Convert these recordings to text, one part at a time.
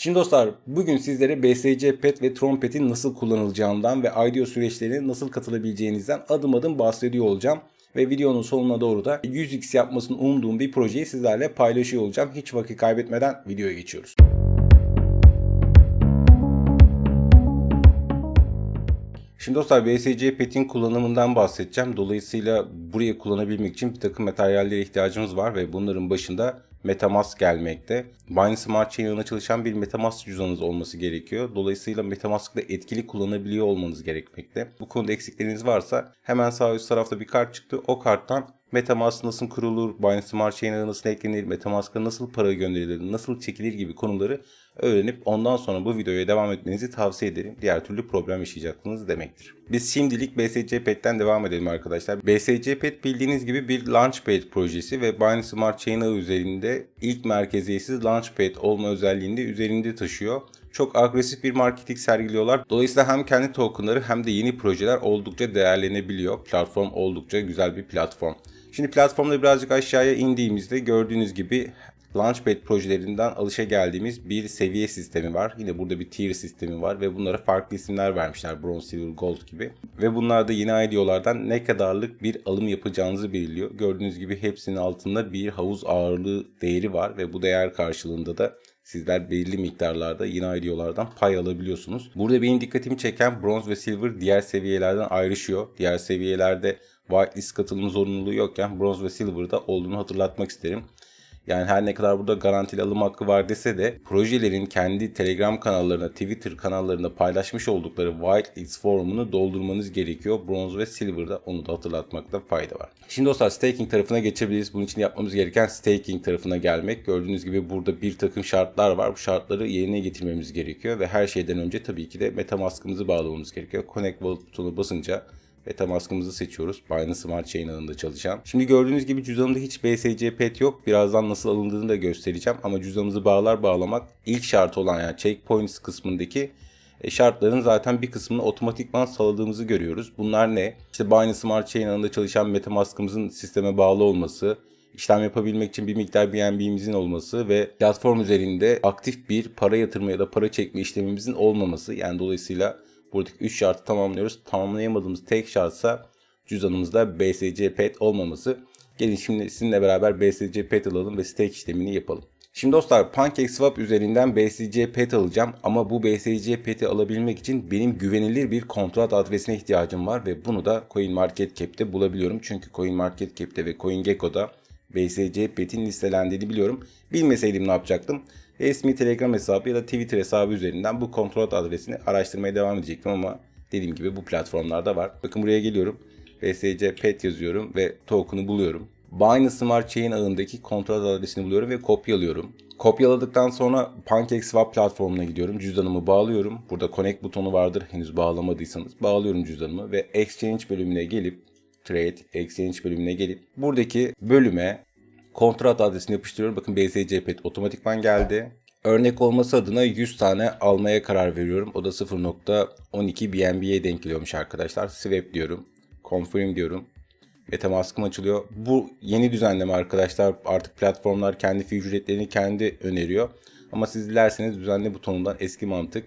Şimdi dostlar bugün sizlere BSC Pet ve Trompet'in nasıl kullanılacağından ve IDEO süreçlerine nasıl katılabileceğinizden adım adım bahsediyor olacağım. Ve videonun sonuna doğru da 100x yapmasını umduğum bir projeyi sizlerle paylaşıyor olacağım. Hiç vakit kaybetmeden videoya geçiyoruz. Şimdi dostlar BSC Pet'in kullanımından bahsedeceğim. Dolayısıyla buraya kullanabilmek için bir takım materyallere ihtiyacımız var ve bunların başında Metamask gelmekte. Binance Smart Chain çalışan bir Metamask cüzdanınız olması gerekiyor. Dolayısıyla Metamask'ı da etkili kullanabiliyor olmanız gerekmekte. Bu konuda eksikleriniz varsa hemen sağ üst tarafta bir kart çıktı. O karttan Metamask nasıl kurulur, Binance Smart Chain ağına nasıl eklenir, Metamask'a nasıl para gönderilir, nasıl çekilir gibi konuları öğrenip ondan sonra bu videoya devam etmenizi tavsiye ederim. Diğer türlü problem yaşayacaksınız demektir. Biz şimdilik BSC Pet'ten devam edelim arkadaşlar. BSC Pet bildiğiniz gibi bir Launchpad projesi ve Binance Smart Chain üzerinde ilk merkeziyetsiz Launchpad olma özelliğini de üzerinde taşıyor çok agresif bir marketing sergiliyorlar. Dolayısıyla hem kendi tokenları hem de yeni projeler oldukça değerlenebiliyor. Platform oldukça güzel bir platform. Şimdi platformda birazcık aşağıya indiğimizde gördüğünüz gibi Launchpad projelerinden alışa geldiğimiz bir seviye sistemi var. Yine burada bir tier sistemi var ve bunlara farklı isimler vermişler. Bronze, Silver, Gold gibi. Ve bunlar da yine IDO'lardan ne kadarlık bir alım yapacağınızı belirliyor. Gördüğünüz gibi hepsinin altında bir havuz ağırlığı değeri var ve bu değer karşılığında da sizler belirli miktarlarda yine IDO'lardan pay alabiliyorsunuz. Burada benim dikkatimi çeken bronz ve silver diğer seviyelerden ayrışıyor. Diğer seviyelerde whitelist katılım zorunluluğu yokken bronz ve silver'da olduğunu hatırlatmak isterim. Yani her ne kadar burada garantili alım hakkı var dese de projelerin kendi Telegram kanallarına, Twitter kanallarında paylaşmış oldukları whitelist formunu doldurmanız gerekiyor. Bronze ve Silver'da onu da hatırlatmakta fayda var. Şimdi dostlar staking tarafına geçebiliriz. Bunun için yapmamız gereken staking tarafına gelmek. Gördüğünüz gibi burada bir takım şartlar var. Bu şartları yerine getirmemiz gerekiyor ve her şeyden önce tabii ki de Metamask'ımızı bağlamamız gerekiyor. Connect Wallet butonu basınca Metamask'ımızı seçiyoruz. Binance Smart Chain ağında çalışan. Şimdi gördüğünüz gibi cüzdanımda hiç BSC pet yok. Birazdan nasıl alındığını da göstereceğim. Ama cüzdanımızı bağlar bağlamak ilk şart olan yani checkpoints kısmındaki e, şartların zaten bir kısmını otomatikman sağladığımızı görüyoruz. Bunlar ne? İşte Binance Smart Chain ağında çalışan Metamask'ımızın sisteme bağlı olması, işlem yapabilmek için bir miktar BNB'mizin olması ve platform üzerinde aktif bir para yatırma ya da para çekme işlemimizin olmaması. Yani dolayısıyla Buradaki 3 şartı tamamlıyoruz. Tamamlayamadığımız tek şartsa cüzdanımızda BSC PET olmaması. Gelin şimdi sizinle beraber BSC PET alalım ve stake işlemini yapalım. Şimdi dostlar PancakeSwap üzerinden BSC PET alacağım ama bu BSC PET'i alabilmek için benim güvenilir bir kontrat adresine ihtiyacım var ve bunu da CoinMarketCap'te bulabiliyorum. Çünkü CoinMarketCap'te ve CoinGecko'da BSC PET'in listelendiğini biliyorum. Bilmeseydim ne yapacaktım? Resmi Telegram hesabı ya da Twitter hesabı üzerinden bu kontrol adresini araştırmaya devam edecektim ama dediğim gibi bu platformlarda var. Bakın buraya geliyorum. BSC PET yazıyorum ve token'ı buluyorum. Binance Smart Chain ağındaki kontrol adresini buluyorum ve kopyalıyorum. Kopyaladıktan sonra PancakeSwap platformuna gidiyorum. Cüzdanımı bağlıyorum. Burada connect butonu vardır henüz bağlamadıysanız. Bağlıyorum cüzdanımı ve exchange bölümüne gelip trade exchange bölümüne gelip buradaki bölüme kontrat adresini yapıştırıyorum. Bakın BSC Pet otomatikman geldi. Örnek olması adına 100 tane almaya karar veriyorum. O da 0.12 BNB'ye denk geliyormuş arkadaşlar. Swap diyorum. Confirm diyorum. Metamask'ım açılıyor. Bu yeni düzenleme arkadaşlar. Artık platformlar kendi fee ücretlerini kendi öneriyor. Ama siz dilerseniz düzenle butonundan eski mantık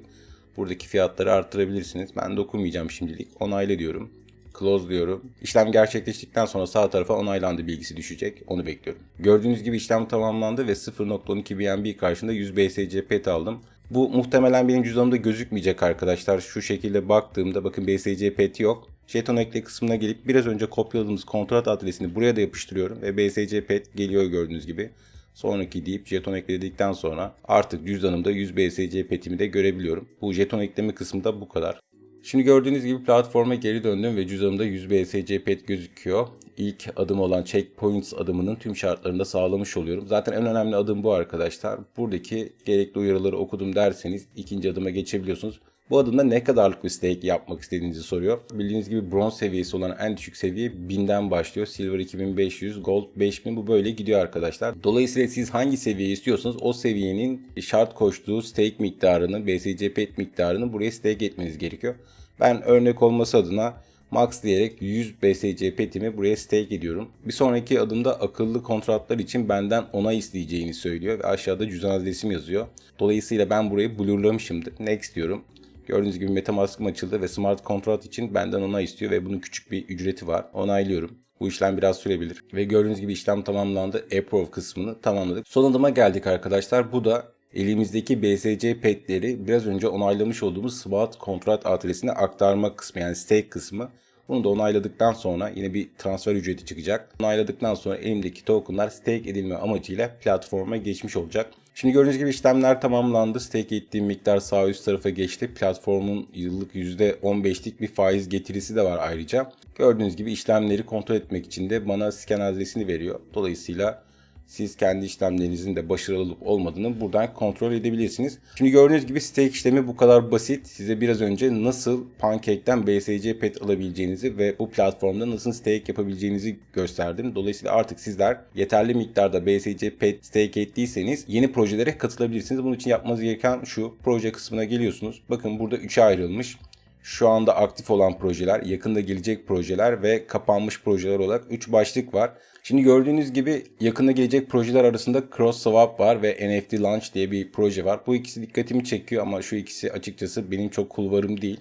buradaki fiyatları arttırabilirsiniz. Ben dokunmayacağım şimdilik. Onayla diyorum. Close diyorum. İşlem gerçekleştikten sonra sağ tarafa onaylandı bilgisi düşecek. Onu bekliyorum. Gördüğünüz gibi işlem tamamlandı ve 0.12 BNB karşında 100 BSC pet aldım. Bu muhtemelen benim cüzdanımda gözükmeyecek arkadaşlar. Şu şekilde baktığımda bakın BSC pet yok. Jeton ekle kısmına gelip biraz önce kopyaladığımız kontrat adresini buraya da yapıştırıyorum ve BSC pet geliyor gördüğünüz gibi. Sonraki deyip jeton ekledikten sonra artık cüzdanımda 100 BSC petimi de görebiliyorum. Bu jeton ekleme kısmı da bu kadar. Şimdi gördüğünüz gibi platforma geri döndüm ve cüzdanımda 100 BSC pet gözüküyor. İlk adım olan checkpoints adımının tüm şartlarını da sağlamış oluyorum. Zaten en önemli adım bu arkadaşlar. Buradaki gerekli uyarıları okudum derseniz ikinci adıma geçebiliyorsunuz. Bu adımda ne kadarlık bir stake yapmak istediğinizi soruyor. Bildiğiniz gibi bronz seviyesi olan en düşük seviye 1000'den başlıyor. Silver 2500, gold 5000 bu böyle gidiyor arkadaşlar. Dolayısıyla siz hangi seviyeyi istiyorsanız o seviyenin şart koştuğu stake miktarını, BSC pet miktarını buraya stake etmeniz gerekiyor. Ben örnek olması adına max diyerek 100 BSC petimi buraya stake ediyorum. Bir sonraki adımda akıllı kontratlar için benden onay isteyeceğini söylüyor ve aşağıda cüzdan adresim yazıyor. Dolayısıyla ben burayı blurlamışımdır. Next diyorum. Gördüğünüz gibi Metamask'ım açıldı ve smart kontrat için benden onay istiyor ve bunun küçük bir ücreti var. Onaylıyorum. Bu işlem biraz sürebilir. Ve gördüğünüz gibi işlem tamamlandı. Approve kısmını tamamladık. Son adıma geldik arkadaşlar. Bu da elimizdeki BSC petleri biraz önce onaylamış olduğumuz smart kontrat adresine aktarma kısmı yani stake kısmı. Bunu da onayladıktan sonra yine bir transfer ücreti çıkacak. Onayladıktan sonra elimdeki tokenlar stake edilme amacıyla platforma geçmiş olacak. Şimdi gördüğünüz gibi işlemler tamamlandı. Stake ettiğim miktar sağ üst tarafa geçti. Platformun yıllık %15'lik bir faiz getirisi de var ayrıca. Gördüğünüz gibi işlemleri kontrol etmek için de bana scan adresini veriyor. Dolayısıyla siz kendi işlemlerinizin de başarılı olup olmadığını buradan kontrol edebilirsiniz. Şimdi gördüğünüz gibi stake işlemi bu kadar basit. Size biraz önce nasıl Pancake'den BSC pet alabileceğinizi ve bu platformda nasıl stake yapabileceğinizi gösterdim. Dolayısıyla artık sizler yeterli miktarda BSC pet stake ettiyseniz yeni projelere katılabilirsiniz. Bunun için yapmanız gereken şu proje kısmına geliyorsunuz. Bakın burada 3'e ayrılmış şu anda aktif olan projeler, yakında gelecek projeler ve kapanmış projeler olarak 3 başlık var. Şimdi gördüğünüz gibi yakında gelecek projeler arasında Cross Swap var ve NFT Launch diye bir proje var. Bu ikisi dikkatimi çekiyor ama şu ikisi açıkçası benim çok kulvarım değil.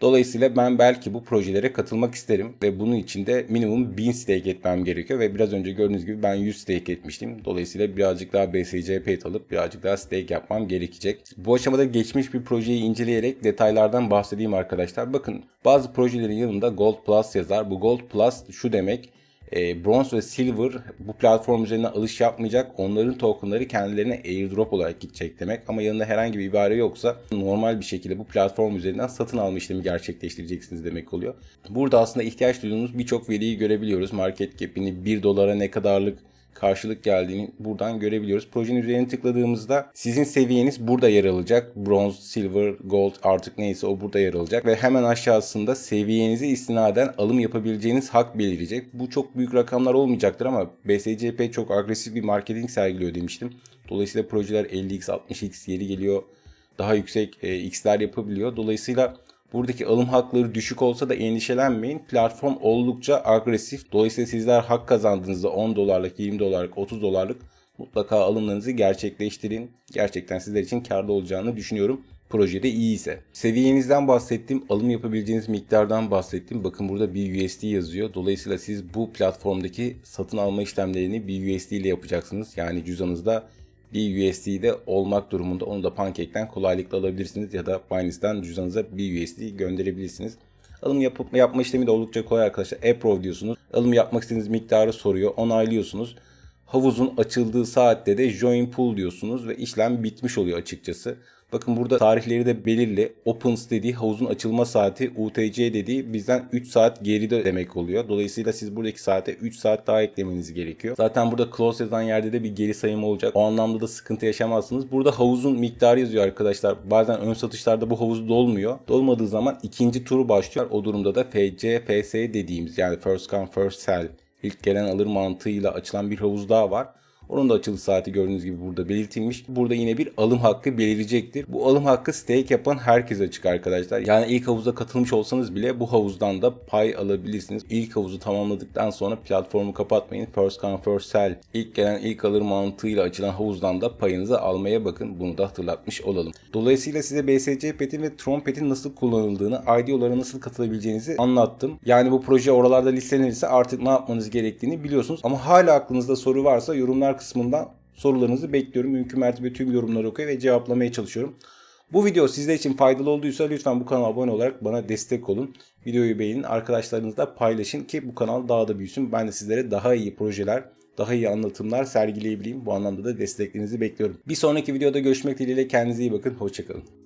Dolayısıyla ben belki bu projelere katılmak isterim ve bunun için de minimum 1000 stake etmem gerekiyor ve biraz önce gördüğünüz gibi ben 100 stake etmiştim. Dolayısıyla birazcık daha BSC pet alıp birazcık daha stake yapmam gerekecek. Bu aşamada geçmiş bir projeyi inceleyerek detaylardan bahsedeyim arkadaşlar. Bakın bazı projelerin yanında Gold Plus yazar. Bu Gold Plus şu demek e, Bronze ve Silver bu platform üzerine alış yapmayacak. Onların tokenları kendilerine airdrop olarak gidecek demek. Ama yanında herhangi bir ibare yoksa normal bir şekilde bu platform üzerinden satın alma işlemi gerçekleştireceksiniz demek oluyor. Burada aslında ihtiyaç duyduğunuz birçok veriyi görebiliyoruz. Market cap'ini 1 dolara ne kadarlık karşılık geldiğini buradan görebiliyoruz. Projenin üzerine tıkladığımızda sizin seviyeniz burada yer alacak. Bronze, silver, gold artık neyse o burada yer alacak. Ve hemen aşağısında seviyenizi istinaden alım yapabileceğiniz hak belirecek. Bu çok büyük rakamlar olmayacaktır ama BSCP çok agresif bir marketing sergiliyor demiştim. Dolayısıyla projeler 50x, 60x yeri geliyor. Daha yüksek e, x'ler yapabiliyor. Dolayısıyla Buradaki alım hakları düşük olsa da endişelenmeyin. Platform oldukça agresif. Dolayısıyla sizler hak kazandığınızda 10 dolarlık, 20 dolarlık, 30 dolarlık mutlaka alımlarınızı gerçekleştirin. Gerçekten sizler için karlı olacağını düşünüyorum. Projede iyi ise. Seviyenizden bahsettim. Alım yapabileceğiniz miktardan bahsettim. Bakın burada bir USD yazıyor. Dolayısıyla siz bu platformdaki satın alma işlemlerini bir USD ile yapacaksınız. Yani cüzdanınızda bir USD'de olmak durumunda onu da Pancake'den kolaylıkla alabilirsiniz ya da Binance'den cüzdanınıza bir USD gönderebilirsiniz. Alım yapıp, yapma işlemi de oldukça kolay arkadaşlar. Approve diyorsunuz. Alım yapmak istediğiniz miktarı soruyor. Onaylıyorsunuz. Havuzun açıldığı saatte de join pool diyorsunuz ve işlem bitmiş oluyor açıkçası. Bakın burada tarihleri de belirli. Opens dediği havuzun açılma saati, UTC dediği bizden 3 saat geride demek oluyor. Dolayısıyla siz buradaki saate 3 saat daha eklemeniz gerekiyor. Zaten burada close yazan yerde de bir geri sayım olacak. O anlamda da sıkıntı yaşamazsınız. Burada havuzun miktarı yazıyor arkadaşlar. Bazen ön satışlarda bu havuz dolmuyor. Dolmadığı zaman ikinci turu başlıyor. O durumda da FC, FS dediğimiz yani first come first sell ilk gelen alır mantığıyla açılan bir havuz daha var. Onun da açılış saati gördüğünüz gibi burada belirtilmiş. Burada yine bir alım hakkı belirecektir. Bu alım hakkı stake yapan herkese açık arkadaşlar. Yani ilk havuza katılmış olsanız bile bu havuzdan da pay alabilirsiniz. İlk havuzu tamamladıktan sonra platformu kapatmayın. First come first sell. İlk gelen ilk alır mantığıyla açılan havuzdan da payınızı almaya bakın. Bunu da hatırlatmış olalım. Dolayısıyla size BSC petin ve Tron petin nasıl kullanıldığını, IDO'lara nasıl katılabileceğinizi anlattım. Yani bu proje oralarda listelenirse artık ne yapmanız gerektiğini biliyorsunuz. Ama hala aklınızda soru varsa yorumlar kısmından sorularınızı bekliyorum. Mümkün mertebe tüm yorumları okuyor ve cevaplamaya çalışıyorum. Bu video sizler için faydalı olduysa lütfen bu kanala abone olarak bana destek olun. Videoyu beğenin, arkadaşlarınızla paylaşın ki bu kanal daha da büyüsün. Ben de sizlere daha iyi projeler, daha iyi anlatımlar sergileyebileyim. Bu anlamda da desteklerinizi bekliyorum. Bir sonraki videoda görüşmek dileğiyle kendinize iyi bakın. Hoşçakalın.